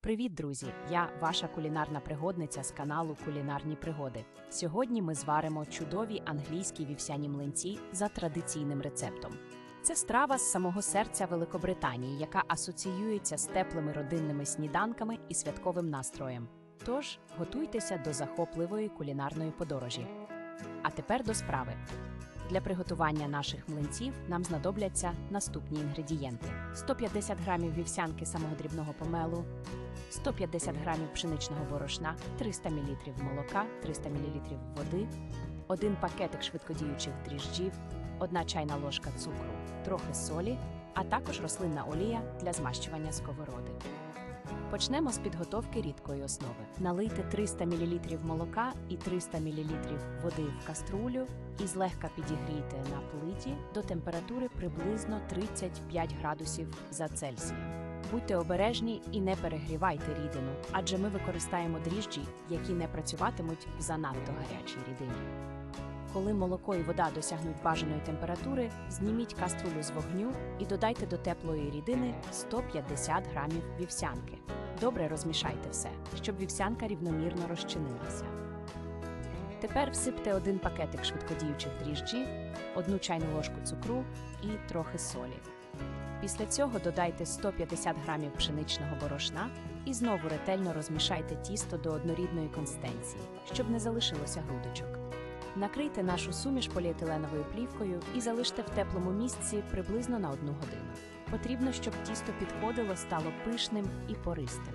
Привіт, друзі! Я ваша кулінарна пригодниця з каналу Кулінарні пригоди. Сьогодні ми зваримо чудові англійські вівсяні млинці за традиційним рецептом. Це страва з самого серця Великобританії, яка асоціюється з теплими родинними сніданками і святковим настроєм. Тож готуйтеся до захопливої кулінарної подорожі. А тепер до справи. Для приготування наших млинців нам знадобляться наступні інгредієнти: 150 грамів вівсянки самого дрібного помелу, 150 грамів пшеничного борошна, 300 мл молока, 300 мл води, один пакетик швидкодіючих дріжджів, одна чайна ложка цукру, трохи солі, а також рослинна олія для змащування сковороди. Почнемо з підготовки рідкої основи. Налийте 300 мл молока і 300 мл води в каструлю і злегка підігрійте на плиті до температури приблизно 35 градусів за Цельсієм. Будьте обережні і не перегрівайте рідину, адже ми використаємо дріжджі, які не працюватимуть в занадто гарячій рідині. Коли молоко і вода досягнуть бажаної температури, зніміть каструлю з вогню і додайте до теплої рідини 150 грамів вівсянки. Добре розмішайте все, щоб вівсянка рівномірно розчинилася. Тепер всипте один пакетик швидкодіючих дріжджів, одну чайну ложку цукру і трохи солі. Після цього додайте 150 грамів пшеничного борошна і знову ретельно розмішайте тісто до однорідної консистенції, щоб не залишилося грудочок. Накрийте нашу суміш поліетиленовою плівкою і залиште в теплому місці приблизно на одну годину. Потрібно, щоб тісто підходило, стало пишним і пористим.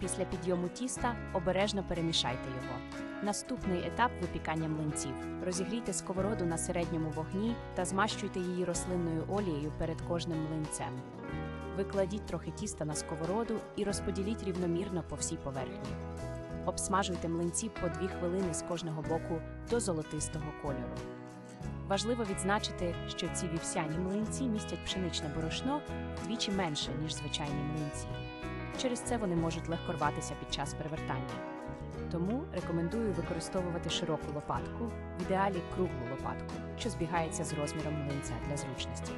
Після підйому тіста обережно перемішайте його. Наступний етап випікання млинців. Розігрійте сковороду на середньому вогні та змащуйте її рослинною олією перед кожним млинцем. Викладіть трохи тіста на сковороду і розподіліть рівномірно по всій поверхні. Обсмажуйте млинці по 2 хвилини з кожного боку до золотистого кольору. Важливо відзначити, що ці вівсяні млинці містять пшеничне борошно вдвічі менше, ніж звичайні млинці. Через це вони можуть легко рватися під час перевертання. Тому рекомендую використовувати широку лопатку, в ідеалі круглу лопатку, що збігається з розміром млинця для зручності.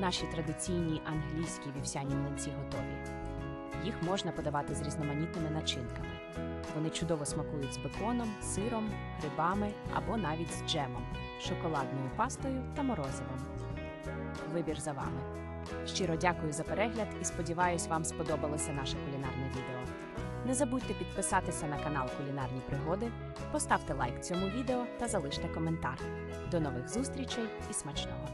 Наші традиційні англійські вівсяні млинці готові. Їх можна подавати з різноманітними начинками. Вони чудово смакують з беконом, сиром, грибами або навіть з джемом, шоколадною пастою та морозивом. Вибір за вами. Щиро дякую за перегляд і сподіваюсь, вам сподобалося наше кулінарне відео. Не забудьте підписатися на канал Кулінарні Пригоди, поставте лайк цьому відео та залиште коментар. До нових зустрічей і смачного!